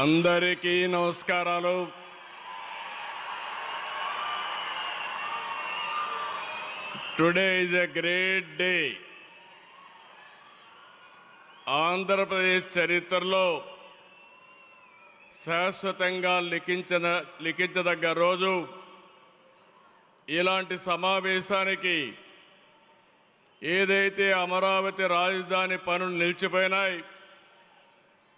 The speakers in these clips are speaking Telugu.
అందరికీ నమస్కారాలు. Today is a great day Andhra Pradesh చరిత్రలో శాశ్వతంగా లిఖించిన లిఖించదగ్గ రోజు. ఇలాంటి సమావేశానికి ఏదైతే అమరావతి రాజధాని పనులు నిలిచిపోయినాయి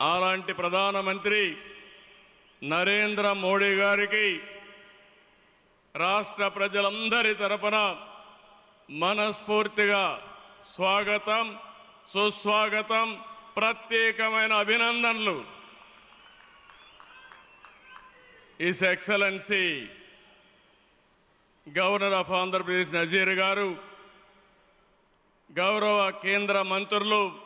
అలాంటి ప్రధానమంత్రి నరేంద్ర మోడీ గారికి రాష్ట్ర ప్రజలందరి తరపున మనస్ఫూర్తిగా స్వాగతం సుస్వాగతం ప్రత్యేకమైన అభినందనలు. His excellency governor of Andhra Pradesh Nazeer గారు గౌరవ కేంద్ర మంత్రులు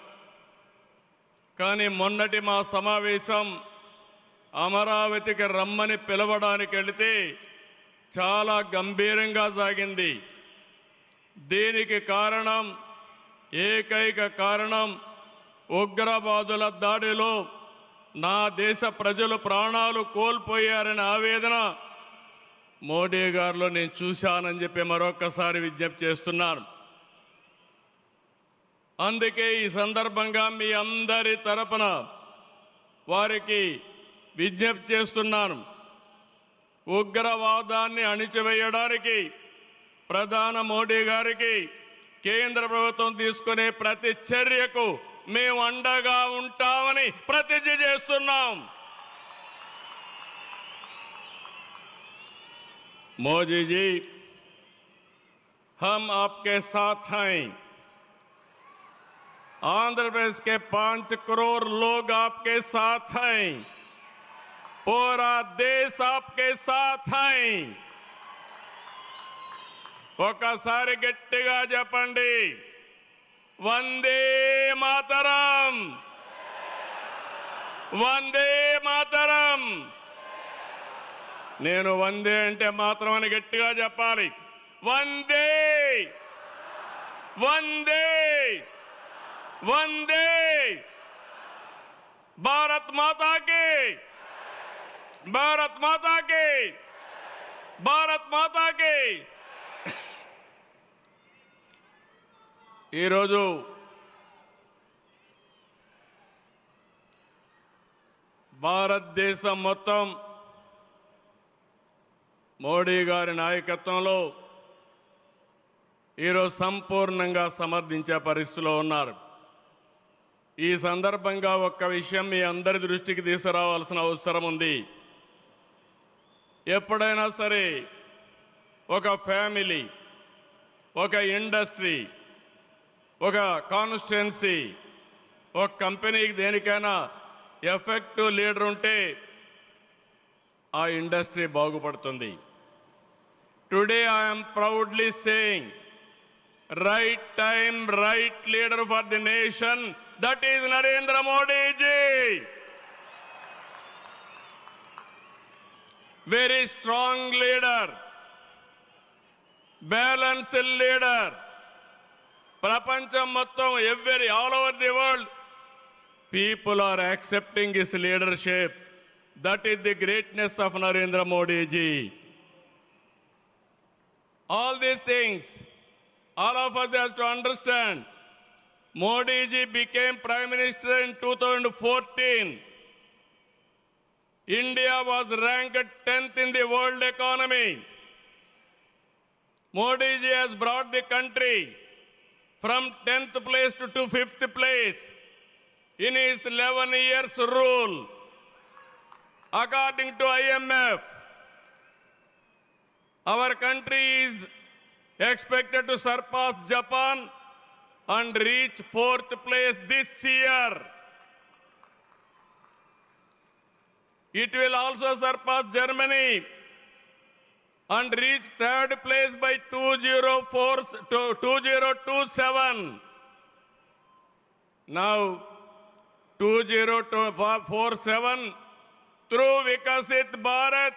కానీ మొన్నటి మా సమావేశం అమరావతికి రమ్మని పిలవడానికి వెళితే చాలా గంభీరంగా సాగింది. దీనికి కారణం ఏకైక కారణం ఉగ్రవాదుల దాడిలో నా దేశ ప్రజలు ప్రాణాలు కోల్పోయారనే ఆవేదన మోడీ గారిలో నేను చూశానని చెప్పి మరొకసారి విజ్ఞప్తి చేస్తున్నాను. అందుకే ఈ సందర్భంగా మీ అందరి తరపున వారికి విజ్ఞప్తి చేస్తున్నాను ఉగ్రవాదాన్ని అణిచివేయడానికి ప్రధాన మోడీ గారికి కేంద్ర ప్రభుత్వం తీసుకునే ప్రతి చర్యకు మేము అండగా ఉంటామని ప్రతిజ్ఞ చేస్తున్నాం मोदी जी हम आपके साथ हैं आंध्र प्रदेश के पांच करोड़ लोग आपके साथ हैं पूरा देश आपके साथ हैं ఒకసారి గట్టిగా చెప్పండి వందే మాతరం వందే మాతరం నేను వందే అంటే మాత్రం అని గట్టిగా చెప్పాలి వందే వందే వందే భారత్ మాతాకి. భారత్ మాతాకి. భారత్ మాతాకి. ఈరోజు భారతదేశం మొత్తం మోడీ గారి నాయకత్వంలో ఈరోజు సంపూర్ణంగా సమర్థించే పరిస్థితిలో ఉన్నారు. ఈ సందర్భంగా ఒక్క విషయం మీ అందరి దృష్టికి తీసుకురావాల్సిన అవసరం ఉంది. ఎప్పుడైనా సరే ఒక ఫ్యామిలీ ఒక ఇండస్ట్రీ ఒక కాన్స్టిట్యున్సీ ఒక కంపెనీకి దేనికైనా ఎఫెక్టివ్ లీడర్ ఉంటే ఆ ఇండస్ట్రీ బాగుపడుతుంది. Today I'm proudly saying right time right leader for the nation that is Narendra Modiji very strong leader balanced leader ప్రపంచం మొత్తం every all over the world people are accepting his leadership that is the greatness of Narendra Modiji all these things, all of us have to understand. Modi ji became Prime Minister in 2014. India was ranked 10th in the world economy. Modi ji has brought the country from 10th place to, to 5th place in his 11 years rule. According to IMF, our country is expected to surpass Japan and reach fourth place this year. It will also surpass Germany and reach third place by 204 2027. Now, 2047, through Vikasit Bharat,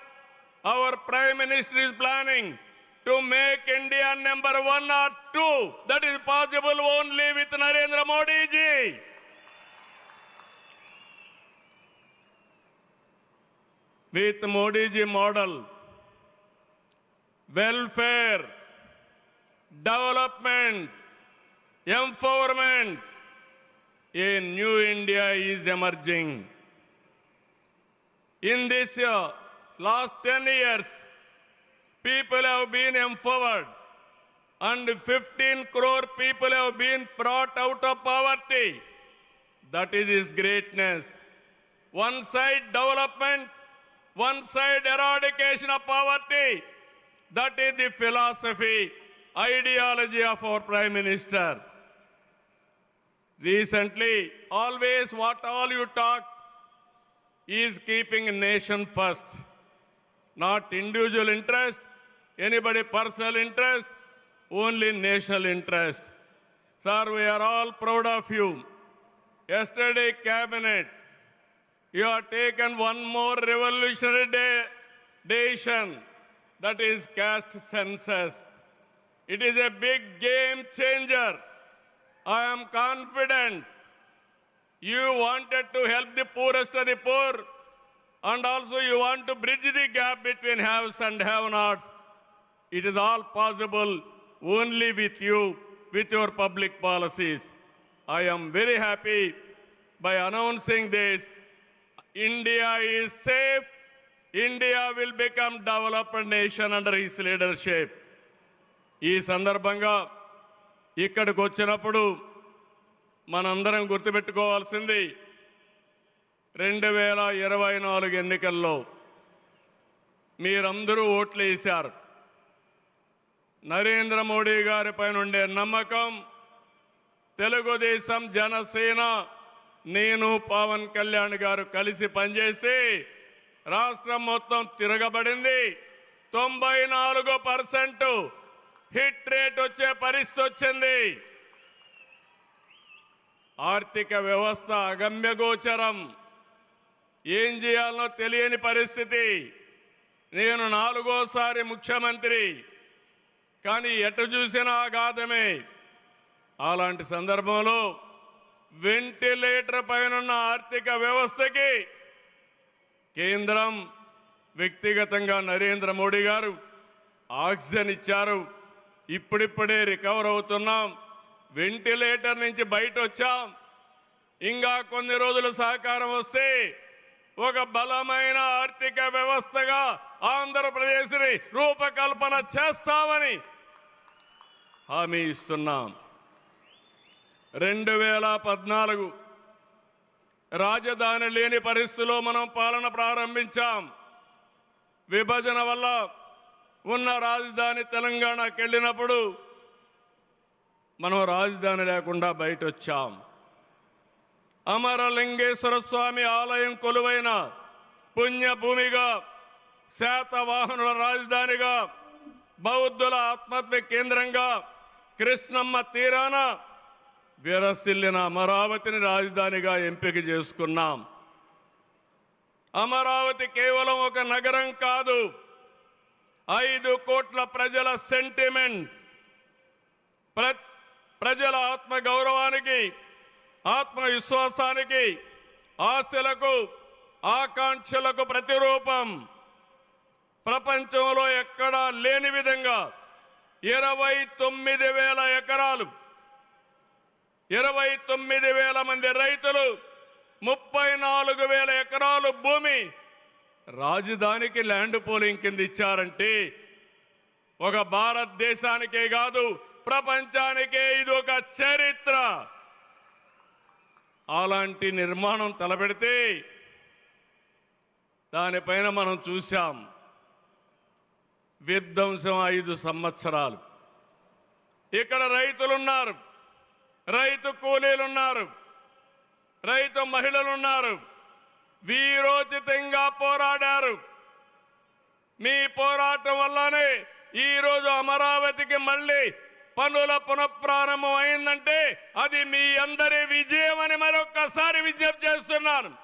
our Prime Minister is planning to make India number one or two. That is possible only with Narendra Modi ji. With Modi ji model, welfare, development, empowerment, a new India is emerging. In this uh, last 10 years, people have been empowered and 15 crore people have been brought out of poverty. That is his greatness. One side development, one side eradication of poverty. That is the philosophy, ideology of our Prime Minister. Recently, always what all you talk is keeping nation first, not individual interest, anybody personal interest, only national interest. Sir, we are all proud of you. Yesterday, cabinet, you have taken one more revolutionary de- decision, that is caste census. It is a big game changer. I am confident you wanted to help the poorest of the poor and also you want to bridge the gap between haves and have-nots. It is all possible only with you, with your public policies. I am very happy by announcing this. India is safe. India will become developed nation under his leadership. ఈ సందర్భంగా ఇక్కడికి వచ్చినప్పుడు మనందరం గుర్తుపెట్టుకోవాల్సింది రెండు వేల ఇరవై నాలుగు ఎన్నికల్లో మీరందరూ ఓట్లు వేశారు నరేంద్ర మోడీ గారిపై ఉండే నమ్మకం తెలుగుదేశం జనసేన నేను పవన్ కళ్యాణ్ గారు కలిసి పనిచేసి రాష్ట్రం మొత్తం తిరగబడింది. తొంభై నాలుగు పర్సెంట్ హిట్ రేట్ వచ్చే పరిస్థితి వచ్చింది. ఆర్థిక వ్యవస్థ అగమ్యగోచరం ఏం చేయాలనో తెలియని పరిస్థితి. నేను నాలుగోసారి ముఖ్యమంత్రి కానీ ఎటు చూసినా అగాధమే. అలాంటి సందర్భంలో వెంటిలేటర్ పైనున్న ఆర్థిక వ్యవస్థకి కేంద్రం వ్యక్తిగతంగా నరేంద్ర మోడీ గారు ఆక్సిజన్ ఇచ్చారు. ఇప్పుడిప్పుడే రికవర్ అవుతున్నాం. వెంటిలేటర్ నుంచి బయట వచ్చాం. ఇంకా కొన్ని రోజులు సహకారం వస్తే ఒక బలమైన ఆర్థిక వ్యవస్థగా ఆంధ్రప్రదేశ్ని రూపకల్పన చేస్తామని హామీ ఇస్తున్నాం. రెండు వేల పద్నాలుగు రాజధాని లేని పరిస్థితిలో మనం పాలన ప్రారంభించాం. విభజన వల్ల ఉన్న రాజధాని తెలంగాణకి వెళ్ళినప్పుడు మనం రాజధాని లేకుండా బయట వచ్చాం అమరలింగేశ్వర స్వామి ఆలయం కొలువైన పుణ్యభూమిగా శాతవాహనుల రాజధానిగా బౌద్ధుల ఆత్మహత్య కేంద్రంగా కృష్ణమ్మ తీరాన విరసిల్లిన అమరావతిని రాజధానిగా ఎంపిక చేసుకున్నాం. అమరావతి కేవలం ఒక నగరం కాదు ఐదు కోట్ల ప్రజల సెంటిమెంట్. ప్ర ప్రజల ఆత్మ గౌరవానికి ఆత్మవిశ్వాసానికి ఆశలకు ఆకాంక్షలకు ప్రతిరూపం. ప్రపంచంలో ఎక్కడా లేని విధంగా ఇరవై తొమ్మిది వేల ఎకరాలు. ఇరవై తొమ్మిది వేల మంది రైతులు ముప్పై నాలుగు వేల ఎకరాలు భూమి రాజధానికి ల్యాండ్ పోలింగ్ కింద ఇచ్చారంటే ఒక భారతదేశానికే కాదు ప్రపంచానికే ఇది ఒక చరిత్ర. అలాంటి నిర్మాణం తలపెడితే దానిపైన మనం చూశాం. విధ్వంసం ఐదు సంవత్సరాలు. ఇక్కడ రైతులున్నారు. రైతు కూలీలున్నారు. రైతు మహిళలున్నారు. వీరోచితంగా పోరాడారు. మీ పోరాటం వల్లనే ఈరోజు అమరావతికి మళ్ళీ పనుల పునఃప్రారంభం అయిందంటే అది మీ అందరి విజయం అని మరొక్కసారి విజ్ఞప్తి చేస్తున్నాను.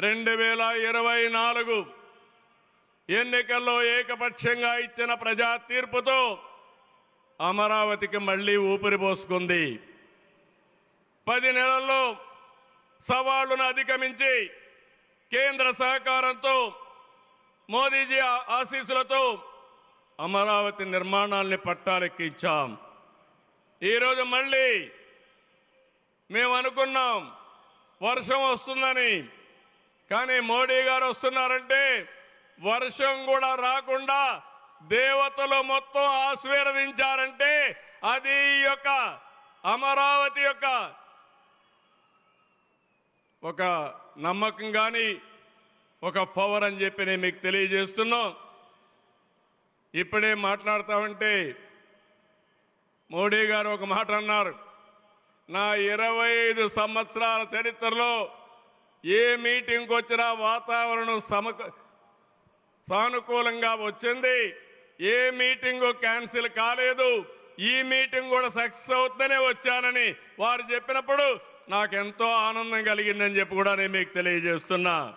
రెండు వేల ఇరవై నాలుగు ఎన్నికల్లో ఏకపక్షంగా ఇచ్చిన ప్రజా తీర్పుతో అమరావతికి మళ్ళీ ఊపిరి పోసుకుంది. పది నెలల్లో సవాళ్ళను అధిగమించి కేంద్ర సహకారంతో మోదీజీ ఆ- ఆశీస్సులతో అమరావతి నిర్మాణాల్ని పట్టాలెక్కించాం. ఈరోజు మళ్ళీ మేము అనుకున్నాం వర్షం వస్తుందని కానీ మోడీ గారు వస్తున్నారంటే వర్షం కూడా రాకుండా దేవతలు మొత్తం ఆశీర్వదించారంటే అది ఈ యొక్క అమరావతి యొక్క ఒక నమ్మకం కానీ ఒక పవర్ అని చెప్పి నేను మీకు తెలియజేస్తున్నాం. ఇప్పుడే మాట్లాడతామంటే మోడీ గారు ఒక మాట అన్నారు. నా ఇరవై ఐదు సంవత్సరాల చరిత్రలో ఏ మీటింగ్కి వచ్చినా వాతావరణం సమక సానుకూలంగా వచ్చింది. ఏ మీటింగు క్యాన్సిల్ కాలేదు. ఈ మీటింగ్ కూడా సక్సెస్ అవుతుందనే వచ్చానని వారు చెప్పినప్పుడు నాకెంతో ఆనందం కలిగిందని చెప్పి కూడా నేను మీకు తెలియజేస్తున్నా.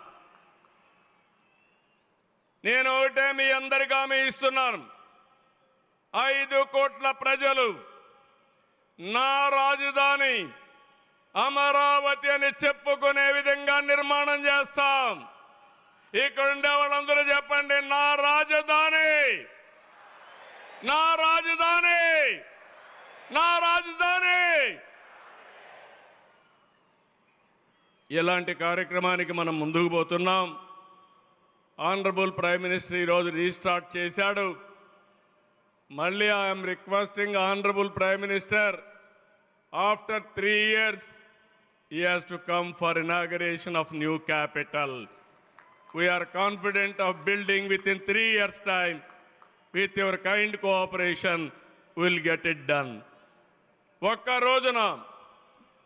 నేను ఒకటే మీ అందరికీ హామీ ఇస్తున్నాను. ఐదు కోట్ల ప్రజలు నా రాజధాని అమరావతి అని చెప్పుకునే విధంగా నిర్మాణం చేస్తాం. ఇక్కడ ఉండే వాళ్ళందరూ చెప్పండి నా రాజధాని! నా రాజధాని! నా రాజధాని! ఇలాంటి కార్యక్రమానికి మనం ముందుకు పోతున్నాం. ఆనరబుల్ ప్రైమ్ మినిస్టర్ ఈరోజు రీస్టార్ట్ చేశాడు. మళ్ళీ I'm requesting honourable prime minister after three years he has to come for inauguration of new capital. We are confident of building within three years' time. With your kind cooperation, we'll get it done. ఒక్క రోజున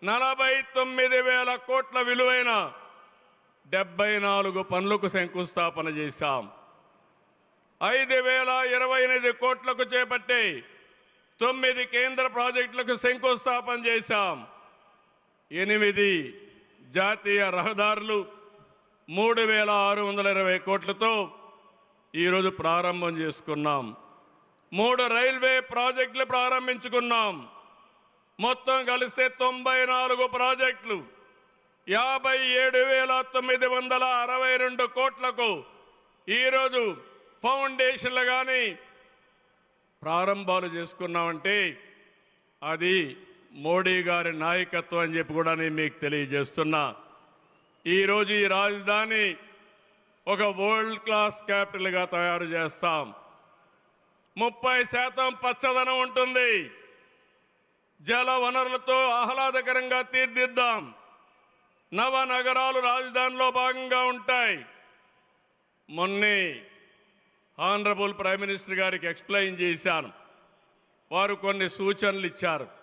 నలభై తొమ్మిది వేల కోట్ల విలువైన డెబ్బై నాలుగు పనులకు శంకుస్థాపన చేశాం ఐదు వేల ఇరవై ఎనిమిది కోట్లకు చేపట్టి తొమ్మిది కేంద్ర ప్రాజెక్టులకు శంకుస్థాపన చేశాం ఎనిమిది జాతీయ రహదారులు మూడు వేల ఆరు వందల ఇరవై కోట్లతో ఈరోజు ప్రారంభం చేసుకున్నాం. మూడు రైల్వే ప్రాజెక్టులు ప్రారంభించుకున్నాం. మొత్తం కలిస్తే తొంభై నాలుగు ప్రాజెక్టులు యాభై ఏడు వేల తొమ్మిది వందల అరవై రెండు కోట్లకు ఈరోజు ఫౌండేషన్లు కానీ ప్రారంభాలు చేసుకున్నామంటే అది మోడీ గారి నాయకత్వం అని చెప్పి కూడా నేను మీకు తెలియజేస్తున్నా. ఈరోజు ఈ రాజధాని ఒక వరల్డ్ క్లాస్ క్యాపిటల్గా తయారు చేస్తాం. ముప్పై శాతం పచ్చదనం ఉంటుంది. జల వనరులతో ఆహ్లాదకరంగా తీర్దిద్దాం. నవ నగరాలు రాజధానిలో భాగంగా ఉంటాయి. మొన్నే ఆనరబుల్ ప్రైమ్ మినిస్టర్ గారికి ఎక్స్ప్లెయిన్ చేశాను. వారు కొన్ని సూచనలు ఇచ్చారు.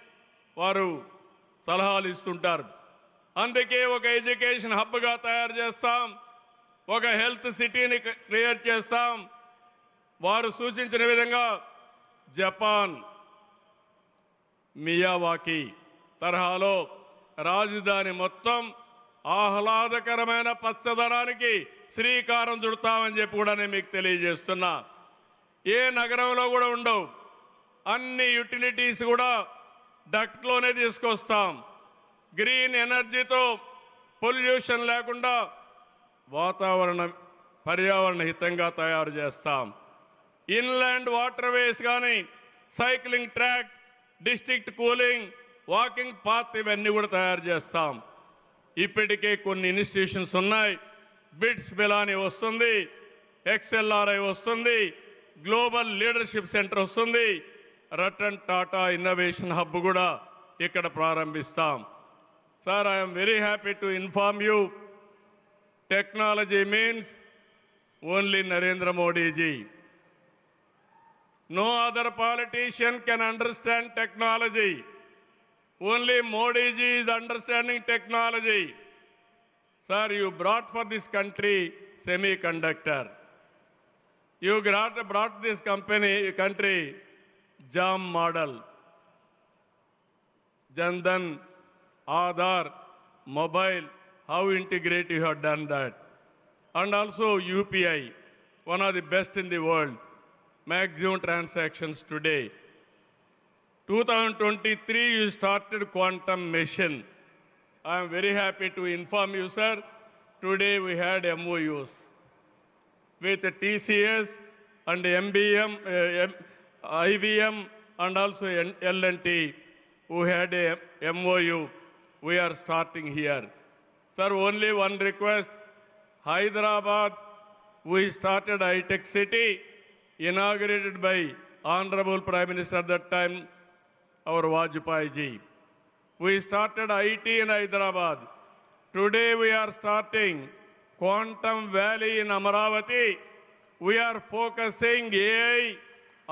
వారు సలహాలు ఇస్తుంటారు. అందుకే ఒక ఎడ్యుకేషన్ హబ్గా తయారు చేస్తాం. ఒక హెల్త్ సిటీని క్రియేట్ చేస్తాం. వారు సూచించిన విధంగా జపాన్ మియావాకి తరహాలో రాజధాని మొత్తం ఆహ్లాదకరమైన పచ్చదనానికి శ్రీకారం చుడతామని చెప్పి కూడా నేను మీకు తెలియజేస్తున్నా. ఏ నగరంలో కూడా ఉండవు. అన్ని యుటిలిటీస్ కూడా డక్ట్లోనే తీసుకొస్తాం. గ్రీన్ ఎనర్జీతో పొల్యూషన్ లేకుండా వాతావరణ పర్యావరణ హితంగా తయారు చేస్తాం. ఇన్లాండ్ వాటర్ వేస్ కానీ cycling track district cooling walking path ఇవన్నీ కూడా తయారు చేస్తాం. ఇప్పటికే కొన్ని ఇన్స్టిట్యూషన్స్ ఉన్నాయి. బిట్స్ బిలాని వస్తుంది ఎక్స్ఎల్ఆర్ఐ వస్తుంది గ్లోబల్ లీడర్షిప్ సెంటర్ వస్తుంది రటన్ టాటా ఇన్నోవేషన్ హబ్ కూడా ఇక్కడ ప్రారంభిస్తాం. Sir I'm very happy to inform you technology means only Narendra Modiji no other politician can understand technology only Modiji is understanding technology sir you brought for this country semiconductor you great brought this company country JAM model. Jandan, Aadhaar, mobile, how integrate you have done that. And also UPI, one of the best in the world maximum transactions today. 2023, you started quantum mission. I am very happy to inform you, sir. Today we had MOUs with TCS and MBM, IBM, and also L&T, who had a MOU. We are starting here. Sir, only one request. Hyderabad, we started high-tech city, inaugurated by Honorable Prime Minister at that time, our Vajpayee ji. We started IT in Hyderabad. Today we are starting Quantum Valley in Amaravati. We are focusing AI.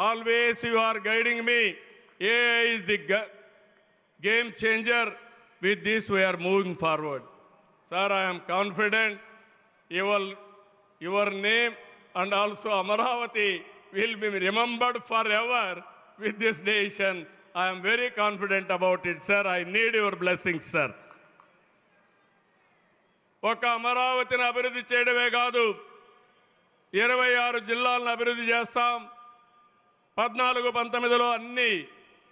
Always you are guiding me AI is the game changer with this we're moving forward sir I'm confident your your name and also Amaravati will be remembered forever with this nation I'm very confident about it sir I need your blessing sir ఒక అమరావతిని అభివృద్ధి చేయడమే కాదు ఇరవై ఆరు జిల్లాలను అభివృద్ధి చేస్తాం. పద్నాలుగు పంతొమ్మిదిలో అన్ని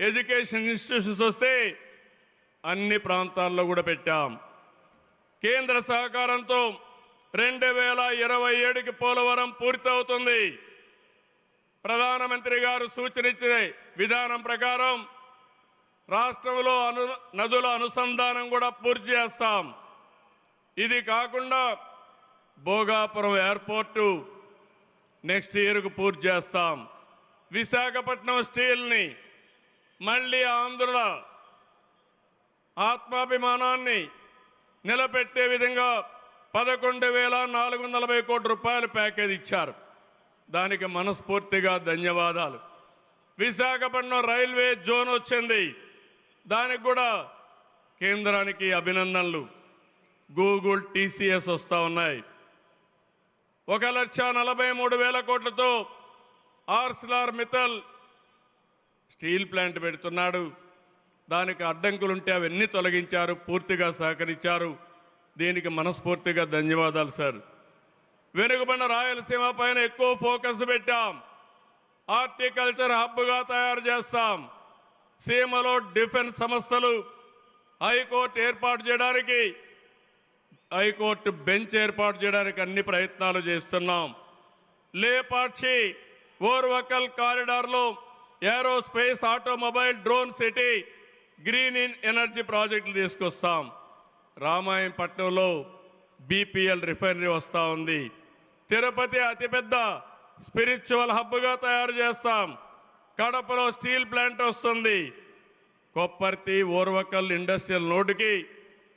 ఎడ్యుకేషన్ ఇన్స్టిట్యూషన్స్ వస్తే అన్ని ప్రాంతాల్లో కూడా పెట్టాం. కేంద్ర సహకారంతో రెండు వేల ఇరవై ఏడుకి పోలవరం పూర్తవుతుంది. ప్రధానమంత్రి గారు సూచనిచ్చిన విధానం ప్రకారం రాష్ట్రంలో అను నదుల అనుసంధానం కూడా పూర్తి చేస్తాం. ఇది కాకుండా భోగాపురం ఎయిర్పోర్టు నెక్స్ట్ ఇయర్కు పూర్తి చేస్తాం. విశాఖపట్నం స్టీల్ని మళ్ళీ ఆంధ్రుల ఆత్మాభిమానాన్ని నిలబెట్టే విధంగా పదకొండు వేల నాలుగు వందల నలభై కోట్ల రూపాయల ప్యాకేజ్ ఇచ్చారు. దానికి మనస్ఫూర్తిగా ధన్యవాదాలు. విశాఖపట్నం రైల్వే జోన్ వచ్చింది. దానికి కూడా కేంద్రానికి అభినందనలు. గూగుల్ టీసీఎస్ వస్తూ ఉన్నాయి. ఒక లక్ష నలభై మూడు వేల కోట్లతో ఆర్సిలార్ మితల్ స్టీల్ ప్లాంట్ పెడుతున్నాడు. దానికి అడ్డంకులుంటే అవన్నీ తొలగించారు పూర్తిగా సహకరించారు. దీనికి మనస్ఫూర్తిగా ధన్యవాదాలు సార్. వెనుకబడిన రాయలసీమ పైన ఎక్కువ ఫోకస్ పెట్టాం. హార్టికల్చర్ హబ్గా తయారు చేస్తాం. సీమలో డిఫెన్స్ సంస్థలు హైకోర్టు ఏర్పాటు చేయడానికి హైకోర్టు బెంచ్ ఏర్పాటు చేయడానికి అన్ని ప్రయత్నాలు చేస్తున్నాం. Lepakshi Orvakal కారిడార్లో aerospace automobile drone city green in energy ప్రాజెక్టులు తీసుకొస్తాం. రామాయంపట్నంలో బీపీఎల్ రిఫైనరీ వస్తూ ఉంది. తిరుపతి అతిపెద్ద స్పిరిచువల్ హబ్గా తయారు చేస్తాం. కడపలో స్టీల్ ప్లాంట్ వస్తుంది. కొప్పర్తి ఓర్వకల్ ఇండస్ట్రియల్ నోటుకి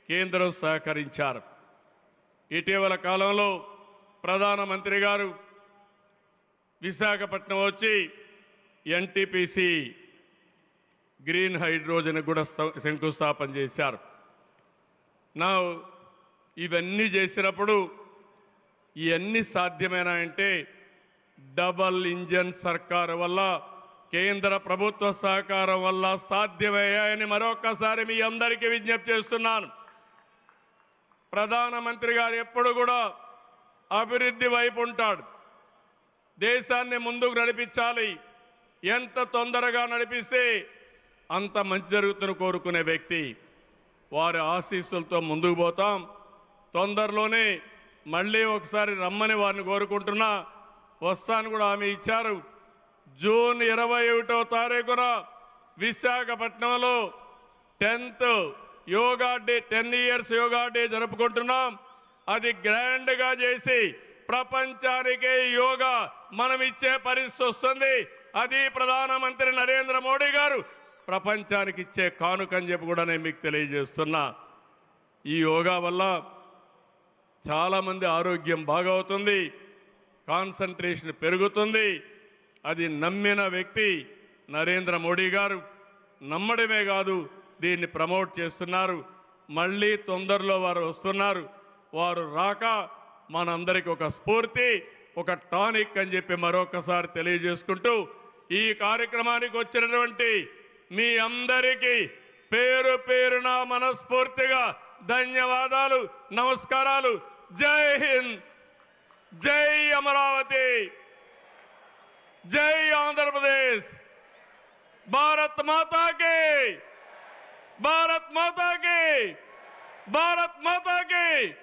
కేంద్రం సహకరించారు. ఇటీవల కాలంలో ప్రధానమంత్రి గారు విశాఖపట్నం వచ్చి ఎన్టీపీసీ గ్రీన్ హైడ్రోజన్ కూడా స్థ- శంకుస్థాపన చేశారు. నా ఇవన్నీ చేసినప్పుడు ఇవన్నీ సాధ్యమేనా అంటే డబల్ ఇంజన్ సర్కారు వల్ల కేంద్ర ప్రభుత్వ సహకారం వల్ల సాధ్యమయ్యాయని మరొకసారి మీ అందరికీ విజ్ఞప్తి చేస్తున్నాను. ప్రధానమంత్రి గారు ఎప్పుడు కూడా అభివృద్ధి వైపు ఉంటాడు. దేశాన్ని ముందుకు నడిపించాలి. ఎంత తొందరగా నడిపిస్తే అంత మంచి జరుగుతున్న కోరుకునే వ్యక్తి. వారి ఆశీస్సులతో ముందుకు పోతాం. తొందరలోనే మళ్ళీ ఒకసారి రమ్మని వారిని కోరుకుంటున్నా. వస్తాను కూడా ఆమె ఇచ్చారు. జూన్ ఇరవై ఒకటో తారీఖున విశాఖపట్నంలో tenth yoga day ten years yoga day జరుపుకుంటున్నాం. అది గ్రాండ్గా చేసి ప్రపంచానికే యోగా మనం ఇచ్చే పరిస్థితి వస్తుంది అది ప్రధానమంత్రి నరేంద్ర మోడీ గారు ప్రపంచానికి ఇచ్చే కానుక అని చెప్పి కూడా నేను మీకు తెలియజేస్తున్నా. ఈ యోగా వల్ల చాలామంది ఆరోగ్యం బాగవుతుంది కాన్సన్ట్రేషన్ పెరుగుతుంది. అది నమ్మిన వ్యక్తి నరేంద్ర మోడీ గారు నమ్మడమే కాదు దీన్ని ప్రమోట్ చేస్తున్నారు. మళ్ళీ తొందరలో వారు వస్తున్నారు. వారు రాక మనందరికీ ఒక స్ఫూర్తి ఒక టానిక్ అని చెప్పి మరొకసారి తెలియజేసుకుంటూ ఈ కార్యక్రమానికి వచ్చినటువంటి మీ అందరికీ పేరు పేరున మనస్ఫూర్తిగా ధన్యవాదాలు నమస్కారాలు. జై హింద్. జై అమరావతి. జై ఆంధ్రప్రదేశ్. భారత్ మాతాకి. భారత్ మాతాకి. భారత్ మాతాకి.